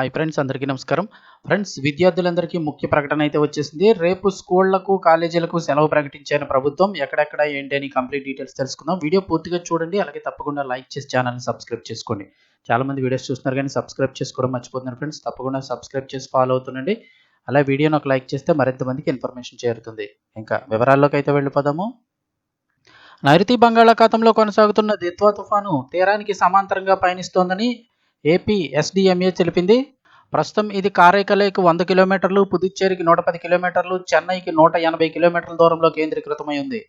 Hi friends అందరికీ నమస్కారం. Friends విద్యార్థులందరికీ ముఖ్య ప్రకటన అయితే వచ్చేసింది. రేపు స్కూళ్ళకు కాలేజీలకు సెలవు ప్రకటించిన ప్రభుత్వం. ఎక్కడెక్కడ ఏంటి అని కంప్లీట్ డీటెయిల్స్ తెలుసుకుందాం. వీడియో పూర్తిగా చూడండి అలాగే తప్పకుండా లైక్ చేసి ఛానల్ని సబ్స్క్రైబ్ చేసుకోండి. చాలా మంది వీడియోస్ చూస్తున్నారు కానీ సబ్స్క్రైబ్ చేసుకోవడం మర్చిపోతున్నారు ఫ్రెండ్స్. తప్పకుండా సబ్స్క్రైబ్ చేసి ఫాలో అవుతుండండి. అలా వీడియోని ఒక లైక్ చేస్తే మరింత మందికి ఇన్ఫర్మేషన్ చేరుతుంది. ఇంకా వివరాల్లోకి అయితే వెళ్ళిపోదాము. నైరుతి బంగాళాఖాతంలో కొనసాగుతున్న దిత్వా తుఫాను తీరానికి సమాంతరంగా పయనిస్తోందని ఏపీ ఎస్డిఎంఏ తెలిపింది. ప్రస్తుతం ఇది కారైకలేకి వంద కిలోమీటర్లు పుదుచ్చేరికి నూట పది కిలోమీటర్లు చెన్నైకి నూట ఎనభై కిలోమీటర్ల దూరంలో కేంద్రీకృతమై ఉంది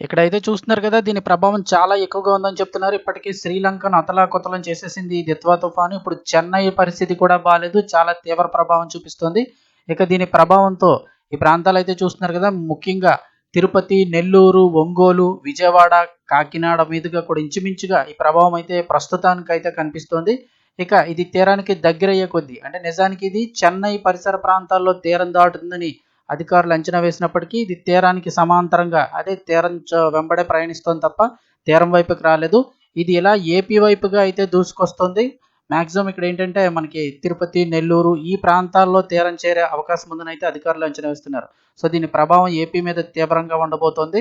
ఇక్కడైతే చూస్తున్నారు కదా దీని ప్రభావం చాలా ఎక్కువగా ఉందని చెప్తున్నారు. ఇప్పటికీ శ్రీలంకను అతలాకుతలం చేసేసింది ఈ దిత్వా తుఫాను. ఇప్పుడు చెన్నై పరిస్థితి కూడా బాగాలేదు చాలా తీవ్ర ప్రభావం చూపిస్తుంది. ఇక దీని ప్రభావంతో ఈ ప్రాంతాలు అయితే చూస్తున్నారు కదా ముఖ్యంగా తిరుపతి నెల్లూరు ఒంగోలు విజయవాడ కాకినాడ మీదుగా కూడా ఇంచుమించుగా ఈ ప్రభావం అయితే ప్రస్తుతానికి అయితే కనిపిస్తోంది. ఇక ఇది తీరానికి దగ్గరయ్యే కొద్దీ అంటే నిజానికి ఇది చెన్నై పరిసర ప్రాంతాల్లో తీరం దాటుతుందని అధికారులు అంచనా వేసినప్పటికీ ఇది తీరానికి సమాంతరంగా అదే తీరం వెంబడే ప్రయాణిస్తోంది తప్ప తీరం వైపుకి రాలేదు. ఇది ఇలా ఏపీ వైపుగా అయితే దూసుకొస్తుంది. మాక్సిమం ఇక్కడ ఏంటంటే మనకి తిరుపతి నెల్లూరు ఈ ప్రాంతాల్లో తీరం చేరే అవకాశం ఉందని అయితే అధికారులు అంచనా వేస్తున్నారు. సో దీని ప్రభావం ఏపీ మీద తీవ్రంగా ఉండబోతోంది.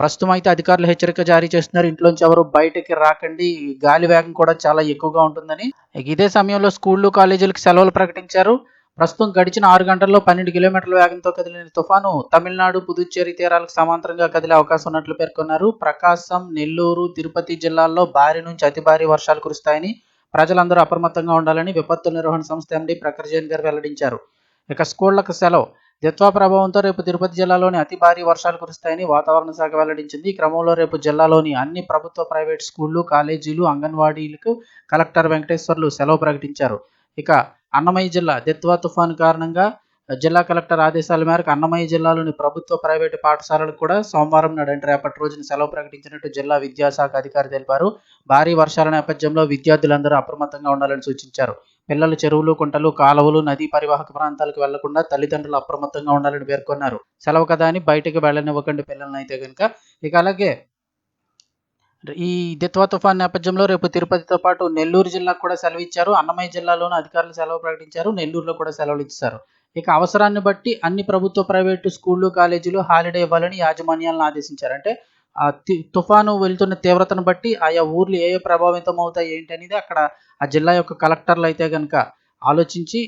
ప్రస్తుతం అయితే అధికారులు హెచ్చరిక జారీ చేస్తున్నారు. ఇంట్లోంచి ఎవరు బయటకి రాకండి. గాలి వేగం కూడా చాలా ఎక్కువగా ఉంటుందని. ఇదే సమయంలో స్కూళ్ళు కాలేజీలకు సెలవులు ప్రకటించారు. ప్రస్తుతం గడిచిన ఆరు గంటల్లో పన్నెండు కిలోమీటర్ల వేగంతో కదిలిన తుఫాను తమిళనాడు పుదుచ్చేరి తీరాలకు సమాంతరంగా కదిలే అవకాశం ఉన్నట్లు పేర్కొన్నారు. ప్రకాశం నెల్లూరు తిరుపతి జిల్లాల్లో భారీ నుంచి అతి భారీ వర్షాలు కురుస్తాయని ప్రజలందరూ అప్రమత్తంగా ఉండాలని విపత్తు నిర్వహణ సంస్థ ఎండీ ప్రఖర్ జైన్ గారు వెల్లడించారు. ఇక స్కూళ్ళకు సెలవు. దిత్వా ప్రభావంతో రేపు తిరుపతి జిల్లాలోని అతి భారీ వర్షాలు కురుస్తాయని వాతావరణ శాఖ వెల్లడించింది. ఈ క్రమంలో రేపు జిల్లాలోని అన్ని ప్రభుత్వ ప్రైవేట్ స్కూళ్ళు కాలేజీలు అంగన్వాడీలకు కలెక్టర్ వెంకటేశ్వర్లు సెలవు ప్రకటించారు. ఇక అన్నమయ్య జిల్లా దిత్వా తుఫాను కారణంగా జిల్లా కలెక్టర్ ఆదేశాల మేరకు అన్నమయ్య జిల్లాలోని ప్రభుత్వ ప్రైవేటు పాఠశాలలకు కూడా సోమవారం నాడు అంటే రేపటి రోజున సెలవు ప్రకటించినట్టు జిల్లా విద్యాశాఖ అధికారి తెలిపారు. భారీ వర్షాల నేపథ్యంలో విద్యార్థులందరూ అప్రమత్తంగా ఉండాలని సూచించారు. పిల్లలు చెరువులు కుంటలు కాలువలు నదీ పరివాహక ప్రాంతాలకు వెళ్ళకుండా తల్లిదండ్రులు అప్రమత్తంగా ఉండాలని పేర్కొన్నారు. సెలవు కదా అని బయటకు వెళ్ళనివ్వకండి పిల్లల్ని అయితే కనుక ఇక అలాగే ఈ దిత్వా తుఫాన్ నేపథ్యంలో రేపు తిరుపతితో పాటు నెల్లూరు జిల్లాకు కూడా సెలవు ఇచ్చారు. అన్నమయ్య జిల్లాలోనూ అధికారులు సెలవు ప్రకటించారు. నెల్లూరులో కూడా సెలవులు ఇచ్చారు. ఇక అవసరాన్ని బట్టి అన్ని ప్రభుత్వ ప్రైవేటు స్కూళ్ళు కాలేజీలు హాలిడే ఇవ్వాలని యాజమాన్యాలను ఆదేశించారు. అంటే ఆ తి- తుఫాను వెళ్తున్న తీవ్రతను బట్టి ఆయా ఊర్లు ఏ ఏ ప్రభావితం అవుతాయి ఏంటి అనేది అక్కడ ఆ జిల్లా యొక్క కలెక్టర్లు అయితే కనుక ఆలోచించి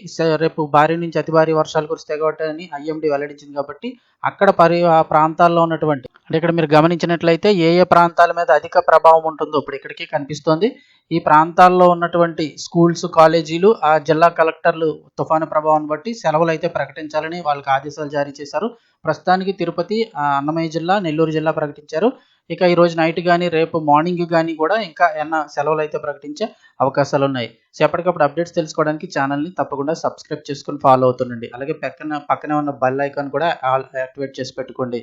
రేపు భారీ నుంచి అతి భారీ వర్షాలు కురిస్తే కాబట్టి అని ఐఎండి వెల్లడించింది కాబట్టి అక్కడ పరి ఆ ప్రాంతాల్లో ఉన్నటువంటి అంటే ఇక్కడ మీరు గమనించినట్లయితే ఏ ఏ ప్రాంతాల మీద అధిక ప్రభావం ఉంటుందో ఇప్పుడు ఇక్కడికి కనిపిస్తోంది. ఈ ప్రాంతాల్లో ఉన్నటువంటి స్కూల్స్ కాలేజీలు ఆ జిల్లా కలెక్టర్లు తుఫాను ప్రభావాన్ని బట్టి సెలవులు అయితే ప్రకటించాలని వాళ్ళకి ఆదేశాలు జారీ చేశారు. ప్రస్తుతానికి తిరుపతి ఆ, అన్నమయ్య జిల్లా నెల్లూరు జిల్లా ప్రకటించారు. ఇక ఈ రోజు నైట్ కానీ రేపు మార్నింగ్ కానీ కూడా ఇంకా ఏమన్నా సెలవులు అయితే ప్రకటించే అవకాశాలు ఉన్నాయి సో ఎప్పటికప్పుడు అప్డేట్స్ తెలుసుకోవడానికి ఛానల్ని తప్పకుండా సబ్స్క్రైబ్ చేసుకొని ఫాలో అవుతుండండి. అలాగే పక్కన పక్కనే ఉన్న బెల్ ఐకాన్ కూడా ఆల్ యాక్టివేట్ చేసి పెట్టుకోండి.